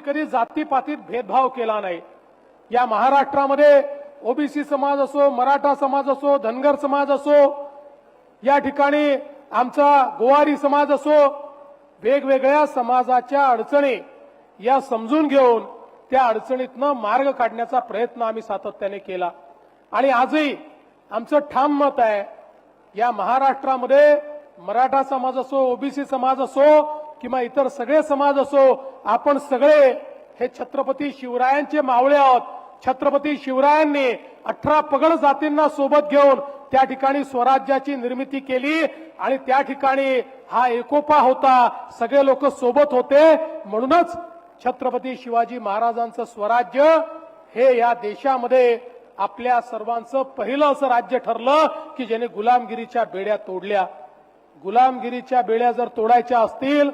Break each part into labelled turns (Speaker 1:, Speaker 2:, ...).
Speaker 1: कधी जातीपातीत भेदभाव केला नाही. या महाराष्ट्रामध्ये ओबीसी समाज असो मराठा समाज असो धनगर समाज असो या ठिकाणी आमचा गोवारी समाज असो वेगवेगळ्या समाजाच्या अडचणी या समजून घेऊन त्या अडचणीतनं मार्ग काढण्याचा प्रयत्न आम्ही सातत्याने केला. आणि आजही आमचं ठाम मत आहे या महाराष्ट्रामध्ये मराठा समाज असो ओबीसी समाज असो किंवा इतर सगळे समाज असो आपण सगळे हे छत्रपती शिवरायांचे मावळे आहोत. छत्रपती शिवरायांनी अठरा पगड जातींना सोबत घेऊन त्या ठिकाणी स्वराज्याची निर्मिती केली आणि त्या ठिकाणी हा एकोपा होता. सगळे लोक सोबत होते. म्हणूनच छत्रपती शिवाजी महाराजांचं स्वराज्य हे या देशामध्ये आपल्या सर्वांचं पहिलं असं राज्य ठरलं की ज्याने गुलामगिरीच्या बेड्या तोडल्या. गुलामगिरीच्या बेड्या जर तोडायच्या असतील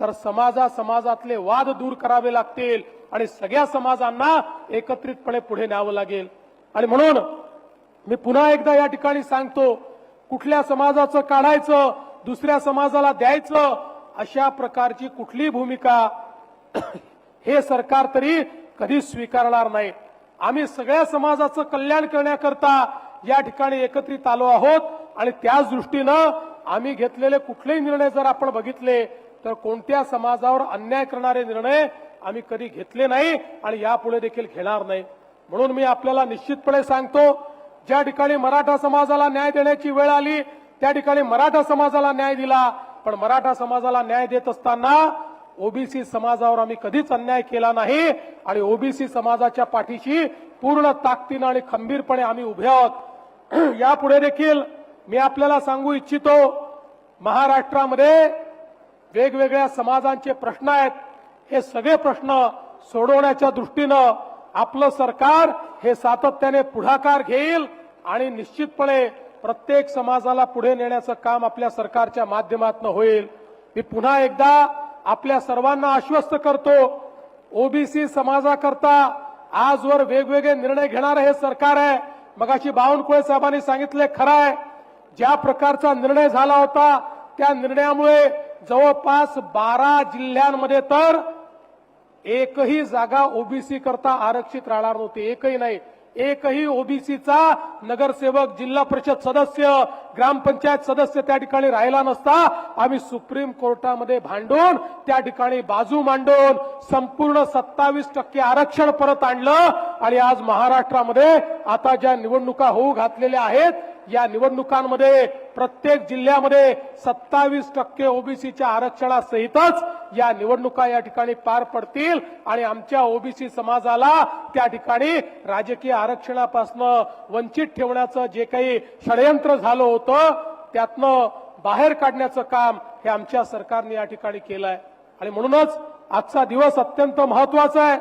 Speaker 1: तर समाजा समाजातले वाद दूर करावे लागतील आणि सगळ्या समाजांना एकत्रितपणे पुढे न्यावं लागेल. आणि म्हणून मी पुन्हा एकदा या ठिकाणी सांगतो कुठल्या समाजाचं काढायचं दुसऱ्या समाजाला द्यायचं अशा प्रकारची कुठली भूमिका हे सरकार तरी कधीच स्वीकारणार नाही. आम्ही सगळ्या समाजाचं कल्याण करण्याकरता या ठिकाणी एकत्रित आलो आहोत आणि त्याच दृष्टीनं आम्ही घेतलेले कुठलेही निर्णय जर आपण बघितले तर कोणत्या समाजावर अन्याय करणारे निर्णय आम्ही कधी घेतले नाही आणि यापुढे देखील घेणार नाही. म्हणून मी आपल्याला निश्चितपणे सांगतो ज्या ठिकाणी मराठा समाजाला न्याय देण्याची वेळ आली त्या ठिकाणी मराठा समाजाला न्याय दिला. पण मराठा समाजाला न्याय देत असताना ओबीसी समाजावर आम्ही कधीच अन्याय केला नाही आणि ओबीसी समाजाच्या पाठीशी पूर्ण ताकदीनं आणि खंबीरपणे आम्ही उभे आहोत. यापुढे देखील मी आपल्याला सांगू इच्छितो महाराष्ट्रामध्ये वेगवेगळ्या समाजांचे प्रश्न आहेत. हे सगळे प्रश्न सोडवण्याच्या दृष्टीनं आपलं सरकार हे सातत्याने पुढाकार घेईल आणि निश्चितपणे प्रत्येक समाजाला पुढे नेण्याचं काम आपल्या सरकारच्या माध्यमातून होईल. मी पुन्हा एकदा आपल्या सर्वांना आश्वस्त करतो ओबीसी समाजाकरता आजवर वेगवेगळे निर्णय घेणारं हे सरकार आहे. मगाशी बावनकुळे साहेबांनी सांगितले खरं आहे. ज्या प्रकारचा निर्णय झाला होता त्या निर्णयामुळे जवळपास बारा जिल्ह्यांमध्ये तर एकही जागा ओबीसी करता आरक्षित राहणार नव्हती. एकही नाही. एकही ओबीसीचा नगरसेवक जिल्हा परिषद सदस्य ग्रामपंचायत सदस्य त्या ठिकाणी राहिला नसता. आम्ही सुप्रीम कोर्टामध्ये भांडून त्या ठिकाणी बाजू मांडून संपूर्ण सत्तावीस टक्के आरक्षण परत आणलं. आणि आज महाराष्ट्रामध्ये आता ज्या निवडणुका होऊ घातलेल्या आहेत या निवडणुकांमध्ये प्रत्येक जिल्ह्यामध्ये सत्तावीस टक्के ओबीसीच्या आरक्षणासहितच या निवडणुका या ठिकाणी पार पडतील आणि आमच्या ओबीसी समाजाला त्या ठिकाणी राजकीय आरक्षणापासून वंचित ठेवण्याचं जे काही षडयंत्र झालं होतं त्यातनं बाहेर काढण्याचं काम हे आमच्या सरकारने या ठिकाणी केलं आहे आणि म्हणूनच आजचा दिवस अत्यंत महत्त्वाचा आहे.